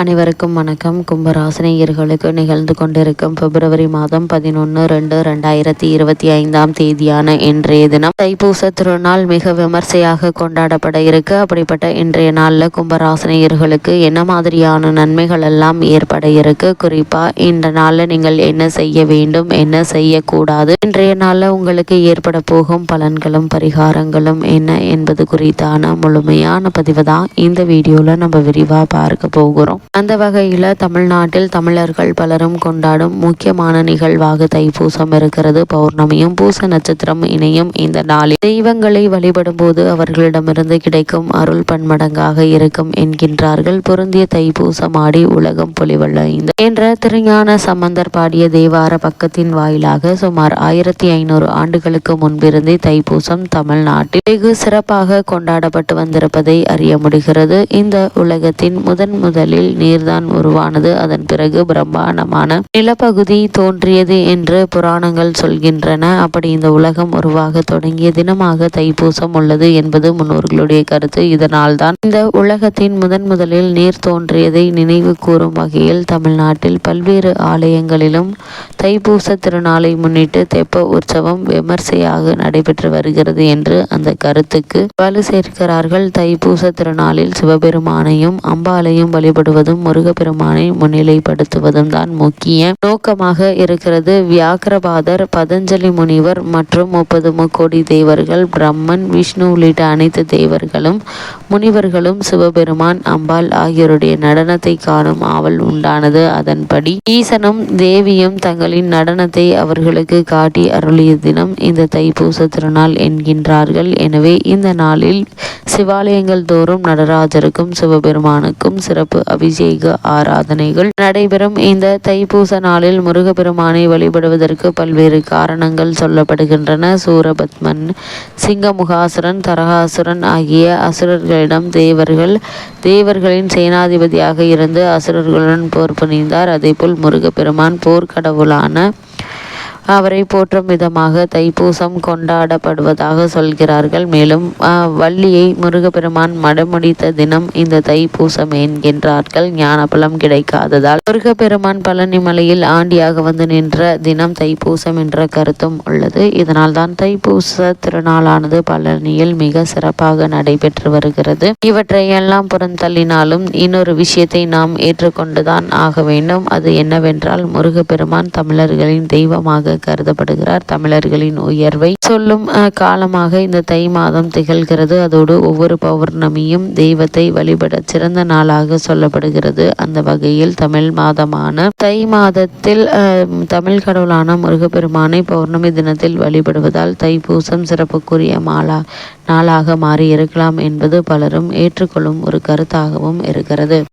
அனைவருக்கும் வணக்கம். கும்பராசினியர்களுக்கு நிகழ்ந்து கொண்டிருக்கும் பிப்ரவரி மாதம் பதினொன்று ரெண்டு ரெண்டாயிரத்தி இருபத்தி ஐந்தாம் தேதியான இன்றைய தினம். தைப்பூச திருநாள் மிக விமர்சையாக கொண்டாடப்பட இருக்கு. அப்படிப்பட்ட இன்றைய நாளில் கும்பராசினியர்களுக்கு என்ன மாதிரியான நன்மைகள் எல்லாம் ஏற்பட இருக்கு? குறிப்பாக இந்த நாளில் நீங்கள் என்ன செய்ய வேண்டும்? என்ன செய்யக்கூடாது? இன்றைய நாளில் உங்களுக்கு ஏற்பட போகும் பலன்களும் பரிகாரங்களும் என்ன என்பது குறித்தான முழுமையான பதிவு தான் இந்த வீடியோவில் நம்ம விரிவாக பார்க்க போகிறோம். அந்த வகையில் தமிழ்நாட்டில் தமிழர்கள் பலரும் கொண்டாடும் முக்கியமான நிகழ்வாக தைப்பூசம் இருக்கிறது. பௌர்ணமியும் பூச நட்சத்திரம் இணையும் இந்த நாளில் தெய்வங்களை வழிபடும் போது அவர்களிடமிருந்து கிடைக்கும் அருள் பன்மடங்காக இருக்கும் என்கின்றார்கள். பொருந்திய தைப்பூசம் ஆடி உலகம் பொலிவல்ல இந்த என்ற திருஞான சம்பந்தர் பாடிய தேவார பக்கத்தின் வாயிலாக சுமார் ஆயிரத்தி ஐநூறு ஆண்டுகளுக்கு முன்பிருந்தே தைப்பூசம் தமிழ்நாட்டில் வெகு சிறப்பாக கொண்டாடப்பட்டு வந்திருப்பதை அறிய முடிகிறது. இந்த உலகத்தின் முதன் முதலில் நீர்தான் உருவானது. அதன் பிறகு பிரம்மாண்டமான நிலப்பகுதி தோன்றியது என்று புராணங்கள் சொல்கின்றன. அப்படி இந்த உலகம் உருவாக தொடங்கிய தினமாக தைப்பூசம் உள்ளது என்பது முன்னோர்களுடைய கருத்து. இதனால்தான் இந்த உலகத்தின் முதன் முதலில் நீர் தோன்றியதை நினைவு கூறும் வகையில் தமிழ்நாட்டில் பல்வேறு ஆலயங்களிலும் தைப்பூச திருநாளை முன்னிட்டு தெப்ப உற்சவம் விமர்சையாக நடைபெற்று வருகிறது என்று அந்த கருத்துக்கு வலு சேர்க்கிறார்கள். தைப்பூச திருநாளில் சிவபெருமானையும் அம்பாலையும் வழிபடுவது செய்வதும் முருகப்பெருமானை முன்னிலைப்படுத்துவதும் தான் முக்கிய நோக்கமாக இருக்கிறது. வியாக்கிரபாதர் பதஞ்சலி முனிவர் மற்றும் முப்பது முக்கோடி தேவர்கள் பிரம்மன் விஷ்ணு உள்ளிட்ட அனைத்து தேவர்களும் முனிவர்களும் சிவபெருமான் அம்பாள் ஆகியோருடைய நடனத்தை காணும் ஆவல் உண்டானது. அதன்படி ஈசனும் தேவியும் தங்களின் நடனத்தை அவர்களுக்கு காட்டி அருளிய தினம் இந்த தைப்பூச திருநாள் என்கின்றார்கள். எனவே இந்த நாளில் சிவாலயங்கள் தோறும் நடராஜருக்கும் சிவபெருமானுக்கும் சிறப்பு அபிஷேக ஆராதனைகள் நடைபெறும். இந்த தைப்பூச நாளில் முருகப்பெருமானை வழிபடுவதற்கு பல்வேறு காரணங்கள் சொல்லப்படுகின்றன. சூரபத்மன் சிங்கமுகாசுரன் தரகாசுரன் ஆகிய அசுரர்களிடம் தேவர்கள் தேவர்களின் சேனாதிபதியாக இருந்து அசுரர்களுடன் போர் புரிந்தார். அதேபோல் முருகப்பெருமான் போர்க்கடவுளான அவரை போற்றும் விதமாக தைப்பூசம் கொண்டாடப்படுவதாக சொல்கிறார்கள். மேலும் வள்ளியை முருகப்பெருமான் மடமுடித்த தினம் இந்த தைப்பூசம் என்கின்றார்கள். ஞானபலம் கிடைக்காததால் முருகப்பெருமான் பழனி மலையில் ஆண்டியாக வந்து நின்ற தினம் தைப்பூசம் என்ற கருத்தும் உள்ளது. இதனால் தான் தைப்பூச திருநாளானது பழனியில் மிக சிறப்பாக நடைபெற்று வருகிறது. இவற்றையெல்லாம் புறந்தள்ளினாலும் இன்னொரு விஷயத்தை நாம் ஏற்றுக்கொண்டுதான் ஆக வேண்டும். அது என்னவென்றால் முருகப்பெருமான் தமிழர்களின் தெய்வமாக கருதப்படுகிறார். தமிழர்களின் உயர்வை சொல்லும் காலமாக இந்த தை மாதம் திகழ்கிறது. அதோடு ஒவ்வொரு பௌர்ணமியும் தெய்வத்தை வழிபட சிறந்த நாளாக சொல்லப்படுகிறது. அந்த வகையில் தமிழ் மாதமான தை மாதத்தில் தமிழ் கடவுளான முருகப்பெருமானை பௌர்ணமி தினத்தில் வழிபடுவதால் தைப்பூசம் சிறப்புக்குரிய மாலா நாளாக மாறி இருக்கலாம் என்பது பலரும் ஏற்றுக்கொள்ளும் ஒரு கருத்தாகவும் இருக்கிறது.